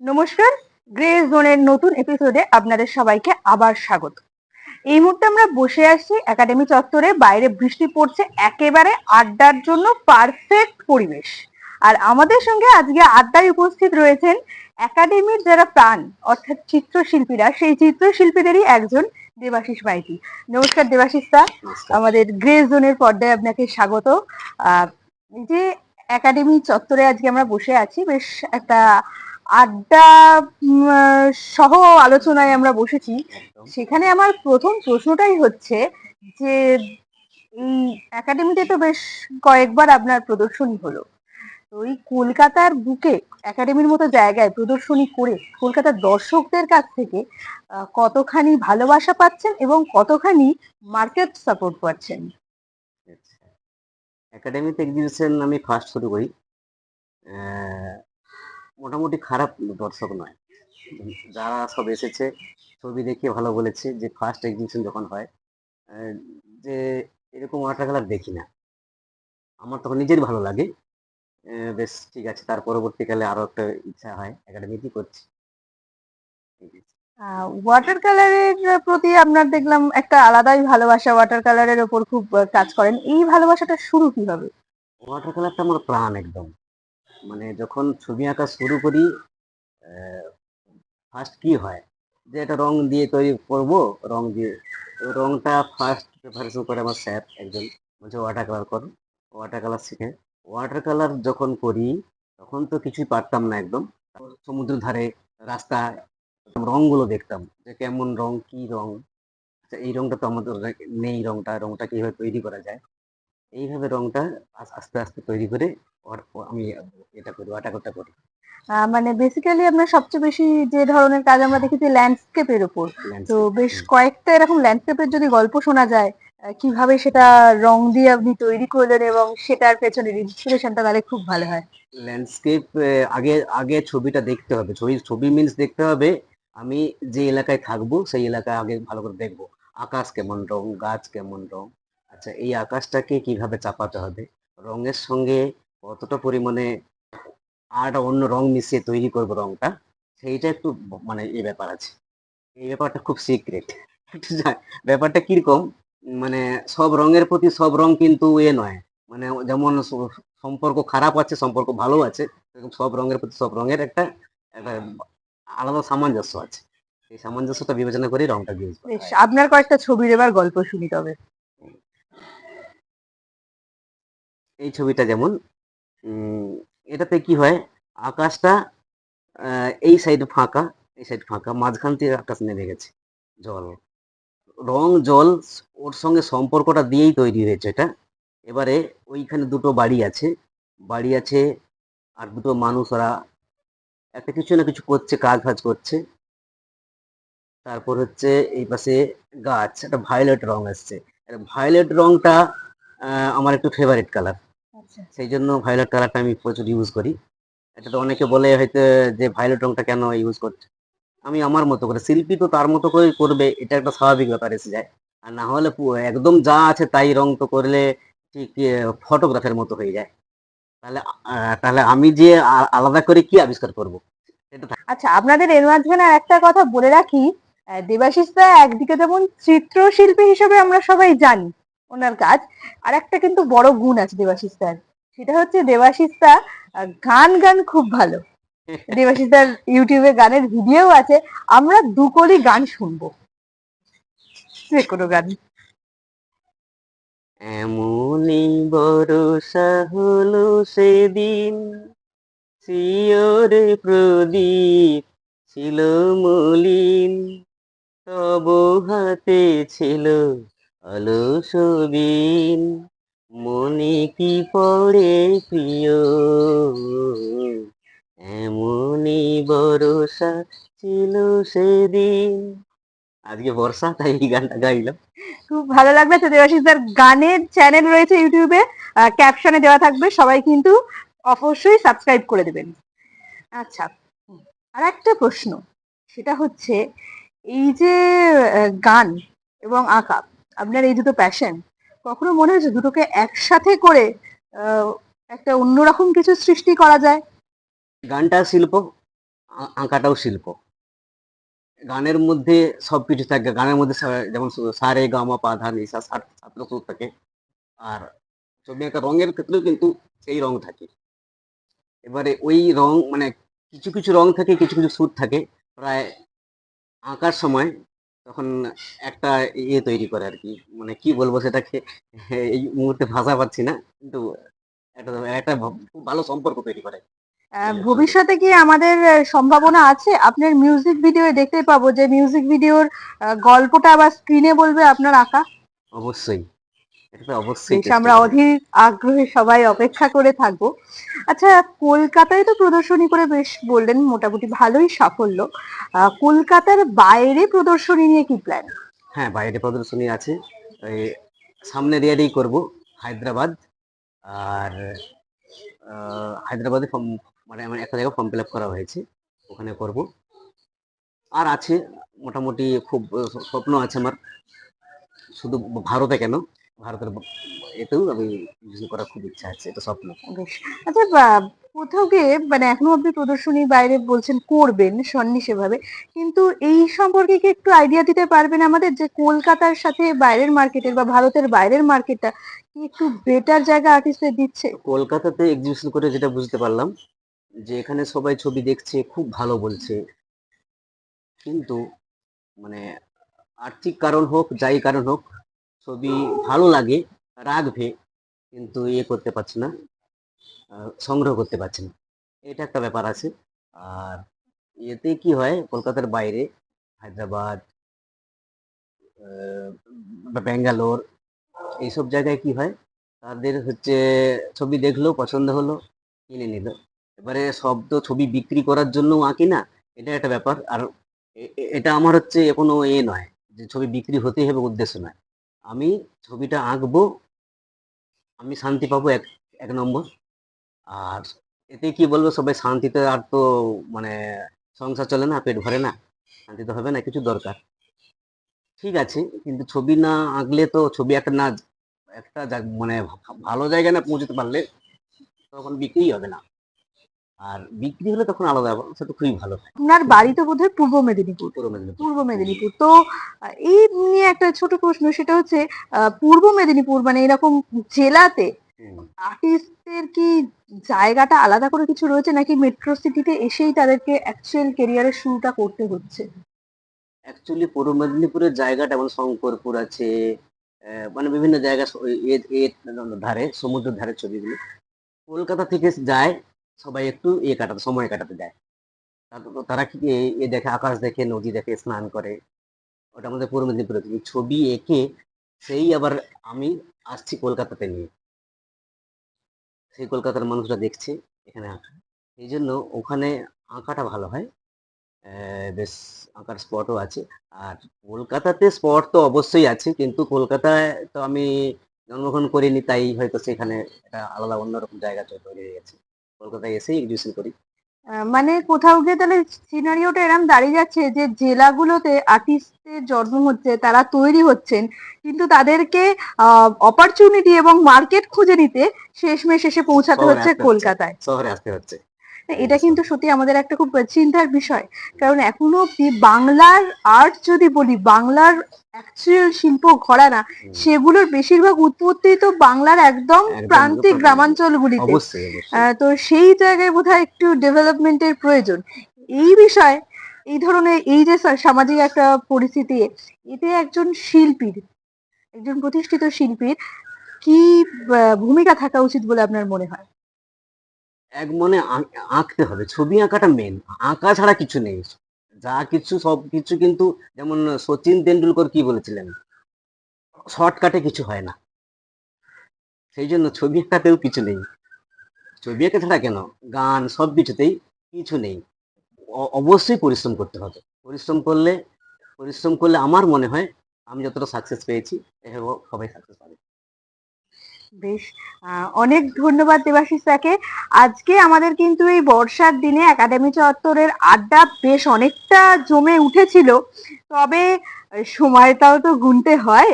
নমস্কার। গ্রে জোনের নতুন এপিসোডে আপনাদের সবাইকে আবার স্বাগত। এই মুহূর্তে আমরা বসে আছি একাডেমি চত্বরে বাইরে বৃষ্টি পড়ছে একেবারে আড্ডার জন্য পারফেক্ট পরিবেশ। আর আমাদের সঙ্গে আজকে আড্ডায় উপস্থিত রয়েছেন একাডেমির যারা প্রাণ অর্থাৎ চিত্রশিল্পীরা সেই চিত্রশিল্পীদেরই একজন দেবাশিস মাইতি। নমস্কার দেবাশিস দা আমাদের গ্রে জোনের পর্দায় আপনাকে স্বাগত। যে একাডেমি চত্বরে আজকে আমরা বসে আছি বেশ একটা আড্ডা সহ আলোচনায় আমরা বসেছি। সেখানে আমার প্রথম প্রশ্নটাই হচ্ছে যে এই একাডেমিতে তো বেশ কয়েকবার আপনার প্রদর্শনী হলো। তো এই কলকাতার বুকে একাডেমির মতো জায়গায় প্রদর্শনী করে কলকাতার দর্শকদের কাছ থেকে কতখানি ভালোবাসা পাচ্ছেন এবং কতখানি মার্কেট সাপোর্ট পাচ্ছেন একাডেমিতে এক্সিবিশন আমি ফার্স্ট শুরু করি। মোটামুটি খারাপ দর্শক নয়। যারা সব এসেছে ছবি দেখে ভালো বলেছে যে ফার্স্ট এক্সিবিশন যখন হয় যে এরকম ওয়াটার কালার দেখি না। আমার তখন নিজের ভালো লাগে। বেশ ঠিক আছে তার পরবর্তীকালে আরও একটা ইচ্ছা হয় একাডেমিতেই করছি। ওয়াটার কালারের প্রতি আপনার দেখলাম একটা আলাদাই ভালোবাসা। ওয়াটার কালারের ওপর খুব কাজ করেন। এই ভালোবাসাটা শুরু কীভাবে? ওয়াটার কালারটা আমার প্রাণ একদম। মানে যখন ছবি আঁকা শুরু করি ফার্স্ট কি হয়? যে এটা রং দিয়ে তৈরি করব, রং দিয়ে রংটা ফার্স্ট প্রিপারেশন করে আমার স্যার একজন বলছে ওয়াটার কালার করো ওয়াটার কালার শিখে। ওয়াটার কালার যখন করি, তখন তো কিছুই পারতাম না একদম। সমুদ্র ধারে রাস্তা রংগুলো দেখতাম, যে কেমন রং, কি রং? আচ্ছা এই রংটা তো আমাদের নেই রংটা রংটা কীভাবে তৈরি করা যায়? এইভাবে রংটা আস্তে আস্তে তৈরি করে আমি এটা করি ওয়াটারটা করি মানে বেসিক্যালি আপনার সবচেয়ে বেশি যে ধরনের কাজ আমরা দেখেছি ল্যান্ডস্কেপের ওপর তো বেশ কয়েকটা এরকম ল্যান্ডস্কেপের যদি গল্প শোনা যায় কীভাবে সেটা রং দিয়ে আপনি তৈরি করলেন এবং সেটার পেছনের ইন্সপিরেশনটা তাহলে খুব ভালো হয়। ল্যান্ডস্কেপ আগে আগে ছবিটা দেখতে হবে। ছবি ছবি মিন্স দেখতে হবে আমি যে এলাকায় থাকব সেই এলাকায় আগে ভালো করে দেখব। আকাশ কেমন রং গাছ কেমন রং? আচ্ছা এই আকাশটাকে কীভাবে চাপাতে হবে? রঙের সঙ্গে কতটা পরিমাণে আর অন্য রং মিশিয়ে তৈরি করব রংটা সেইটা একটু মানে এই ব্যাপার আছে। এই ব্যাপারটা খুব সিক্রেট ব্যাপারটা কীরকম? মানে সব রঙের প্রতি সব রং কিন্তু এ নয়। মানে যেমন সম্পর্ক খারাপ আছে সম্পর্ক ভালো আছে এরকম সব রঙের প্রতি সব রঙের একটা একটা আলাদা সামঞ্জস্য আছে। এই সামঞ্জস্যটা বিবেচনা করে রংটা হয়। আপনার কয়েকটা ছবির এবার গল্প শুনি তবে। এই ছবিটা যেমন এটাতে কি হয়? আকাশটা এই সাইড ফাঁকা, এই সাইড ফাঁকা, মাঝখান থেকে আকাশ নেমে গেছে, জল। রং, জল, ওর সঙ্গে সম্পর্কটা দিয়েই তৈরি হয়েছে এটা। এবারে ওইখানে দুটো বাড়ি আছে। বাড়ি আছে, আর দুটো মানুষ ওরা একটা কিছু না কিছু করছে, কাজ ফাজ করছে। তারপর হচ্ছে এই পাশে গাছ, একটা ভায়োলেট রং আসছে। ভায়োলেট রংটা আমার একটু ফেভারিট কালার সেই জন্য ভায়োলেট কালারটা আমি প্রচুর ইউজ করি। এটা তো অনেকে বলে হয়তো যে ভায়োলেট রংটা কেন ইউজ করছে? আমি আমার মতো করে শিল্পী তো তার মতো করে করবে এটা একটা স্বাভাবিক ব্যাপার এসে যায়। আর না হলে একদম যা আছে তাই রং তো করলে ঠিক ফটোগ্রাফের মতো হয়ে যায়। তাহলে তাহলে আমি যে আলাদা করে কি আবিষ্কার করব? আচ্ছা আপনাদের এর মাঝখানে একটা কথা বলে রাখি। দেবাশিস দা একদিকে যেমন চিত্রশিল্পী হিসেবে আমরা সবাই জানি ওনার কাজ। আর একটা কিন্তু বড় গুণ আছে দেবাশিস দার সেটা হচ্ছে দেবাশিস দা গান গান খুব ভালো। দেবাশিস দার ইউটিউবে গানের ভিডিও আছে, আমরা দুকলি গান শুনব। যে কোনো গান। এমনই ভরসা হলো সেদিন শিওরে প্রদীপ ছিল মলিন, তব হাতে ছিল অলস বিন মনে কি পড়ে প্রিয়? এমনই বরসা ছিল সেদিন। আজকে বর্ষা তাই এই গানটা গাইলাম। খুব ভালো লাগবে। তো দেবাশিস দার গানের চ্যানেল রয়েছে ইউটিউবে ক্যাপশনে দেওয়া থাকবে। সবাই কিন্তু অবশ্যই সাবস্ক্রাইব করে দেবেন। আচ্ছা আর একটা প্রশ্ন। সেটা হচ্ছে, এই যে গান এবং আঁকা আপনার এই দুটো প্যাশন কখনো মনে হয়েছে দুটোকে একসাথে করে একটা অন্যরকম কিছু সৃষ্টি করা যায়? গানটা শিল্প আঁকাটাও শিল্প। গানের মধ্যে সব কিছু থাকে। গানের মধ্যে যেমন সারে গামা পাধা নিশা ছাত্র সুর থাকে। আর ছবি আঁকা রঙের ক্ষেত্রেও কিন্তু সেই রং থাকে। এবারে ওই রং মানে কিছু কিছু রং থাকে, কিছু কিছু সুর থাকে। প্রায় আঁকার সময় তখন একটা ইয়ে তৈরি করে আর কি মানে কি বলব সেটাকে এই মুহূর্তে ভাষা পাচ্ছি না কিন্তু একটা একটা খুব ভালো সম্পর্ক তৈরি করে। ভবিষ্যতে কি আমাদের সম্ভাবনা আছে? আপনার মিউজিক ভিডিও দেখতে পাবো যে মিউজিক ভিডিওর গল্পটা আবার স্ক্রিনে বলবে আপনার আঁকা। অবশ্যই। অবশ্যই আমরা। অধীর আগ্রহে সবাই অপেক্ষা করে থাকব। আচ্ছা কলকাতায় তো প্রদর্শনী করে বেশ বললেন মোটামুটি ভালোই সাফল্য। কলকাতার বাইরে প্রদর্শনী নিয়ে কি প্ল্যান হ্যাঁ বাইরে প্রদর্শনী আছে। সামনের ইয়ারেই করব হায়দ্রাবাদ। আর হায়দ্রাবাদে ফর্ম মানে আমার একটা জায়গায় ফর্ম ফিল আপ করা হয়েছে ওখানে করব। আর আছে মোটামুটি খুব স্বপ্ন আছে আমার। শুধু ভারতে কেন? ভারতের এতেও আমি কিছু করার খুব ইচ্ছা আছে এটা স্বপ্ন। বেশ। আচ্ছা কোথাও গিয়ে মানে এখনও আপনি প্রদর্শনী বাইরে বলছেন করবেন সন্নিশ ভাবে কিন্তু এই সম্পর্কে কি একটু আইডিয়া দিতে পারবেন আমাদের? যে কলকাতার সাথে বাইরের মার্কেটের বা ভারতের বাইরের মার্কেটটা কি একটু বেটার জায়গা আর্টিস্টদের দিচ্ছে? কলকাতাতে এক্সিবিশন করে যেটা বুঝতে পারলাম যে এখানে সবাই ছবি দেখছে খুব ভালো বলছে। কিন্তু মানে আর্থিক কারণ হোক যাই কারণ হোক ছবি ভালো লাগে, রাখবে, কিন্তু ইয়ে করতে পারছে না সংগ্রহ করতে পারছে না। এটা একটা ব্যাপার আছে। আর এতে কি হয়, কলকাতার বাইরে হায়দ্রাবাদ ব্যাঙ্গালোর, এইসব জায়গায় কি হয়, তাদের হচ্ছে ছবি দেখল, পছন্দ হলো, কিনে নিল। এবারে সব তো ছবি বিক্রি করার জন্য আঁকি না, এটা একটা ব্যাপার। আর এটা আমার হচ্ছে কোনো এ নয় যে ছবি বিক্রি হতেই হবে, উদ্দেশ্য নয়। আমি ছবিটা আঁকবো, আমি শান্তি পাবো এক এক নম্বর। আর এতে কি বলব, সবাই শান্তিতে আর তো মানে সংসার চলে না, পেট ভরে না শান্তিতে হবে না, কিছু দরকার। ঠিক আছে, কিন্তু ছবি না আঁকলে তো ছবি একটা না, একটা মানে ভালো জায়গায় না পৌঁছতে পারলে তখন বিক্রি হবে না। আর বিক্রি হলে তখন আলাদা সেটা খুবই ভালো হয়। আপনার বাড়ি তো বোধহয় পূর্ব মেদিনীপুর। পূর্ব মেদিনীপুর। পূর্ব মেদিনীপুর। তো এই নিয়ে একটা ছোট প্রশ্ন সেটা হচ্ছে পূর্ব মেদিনীপুর মানে এরকম জেলাতে। আর্টিস্টদের কি জায়গাটা আলাদা করে কিছু রয়েছে নাকি মেট্রো সিটিতে এসেই তাদেরকে অ্যাকচুয়াল কেরিয়ারের শুরুটা করতে হচ্ছে? অ্যাকচুয়ালি পূর্ব মেদিনীপুরের জায়গাটা যেমন শঙ্করপুর আছে মানে বিভিন্ন জায়গা ধারে সমুদ্রের ধারে ছবিগুলো। কলকাতা থেকে যায় সবাই একটু এ কাটাতে, সময় কাটাতে তারপর তারা কি এ- দেখে, আকাশ দেখে, নদী দেখে, স্নান করে। ওটা আমাদের পূর্ব মেদিনীপুরে ছবি এঁকে সেই আবার আমি আসছি কলকাতাতে নিয়ে। সেই কলকাতার মানুষরা দেখছে এখানে আঁকা এই জন্য ওখানে আঁকাটা ভালো হয়। বেশ আঁকার স্পটও আছে। আর কলকাতাতে স্পট তো অবশ্যই আছে, কিন্তু কলকাতায় তো আমি জন্মগ্রহণ করিনি, তাই হয়তো সেখানে একটা আলাদা অন্যরকম জায়গা তৈরি হয়ে গেছে। কলকাতায় এসে এক্সিবিশন করি মানে কোথাও গিয়ে তাহলে সিনারিওটা এরকম দাঁড়িয়ে যাচ্ছে যে জেলাগুলোতে আর্টিস্টদের জন্ম হচ্ছে তারা তৈরি হচ্ছেন কিন্তু তাদেরকে অপরচুনিটি এবং মার্কেট খুঁজে নিতে শেষমেশ এসে পৌঁছাতে হচ্ছে হচ্ছে। কলকাতায় শহরে আসতে হচ্ছে এটা কিন্তু সত্যি আমাদের একটা খুব চিন্তার বিষয়। কারণ এখনও অব্দি বাংলার আর্ট যদি বলি বাংলার অ্যাকচুয়াল শিল্প ঘরানা। সেগুলোর বেশিরভাগ উৎপত্তি তো বাংলার একদম প্রান্তিক গ্রামাঞ্চল। গ্রামাঞ্চলগুলিতে। আহ, তো সেই জায়গায় বোধহয় একটু ডেভেলপমেন্টের প্রয়োজন। এই বিষয়ে এই ধরনের এই যে সামাজিক একটা পরিস্থিতি এতে একজন শিল্পীর একজন প্রতিষ্ঠিত শিল্পীর কি ভূমিকা থাকা উচিত বলে আপনার মনে হয়? এক মনে আঁকতে হবে। ছবি আঁকাটা মেন আঁকা ছাড়া কিছু নেই। যা কিছু সব কিছু কিন্তু যেমন সচিন তেন্ডুলকর কি বলেছিলেন? শর্টকাটে কিছু হয় না। সেই জন্য ছবি আঁকাতেও কিছু নেই। ছবি আঁকা ছাড়া কেন? গান সব কিছুতেই কিছু নেই। অবশ্যই পরিশ্রম করতে হবে। পরিশ্রম করলে পরিশ্রম করলে আমার মনে হয় আমি যতটা সাকসেস পেয়েছি এভাবে সবাই সাকসেস পাবে। বেশ অনেক ধন্যবাদ দেবাশিস স্যারকে। আজকে আমাদের কিন্তু এই বর্ষার দিনে একাডেমি চত্বরের আড্ডা বেশ অনেকটা জমে উঠেছিল তবে সময়টাও তো গুনতে হয়।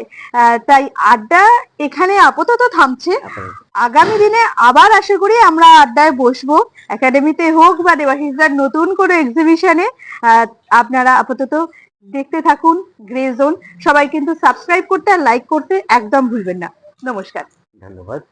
তাই আড্ডা এখানে আপাতত থামছে। আগামী দিনে আবার আশা করি আমরা আড্ডায় বসবো। একাডেমিতে হোক বা দেবাশিসদার নতুন কোনো এক্সিবিশনে আপনারা আপাতত দেখতে থাকুন গ্রে জোন সবাই কিন্তু সাবস্ক্রাইব করতে আর লাইক করতে একদম ভুলবেন না। নমস্কার। ধন্যবাদ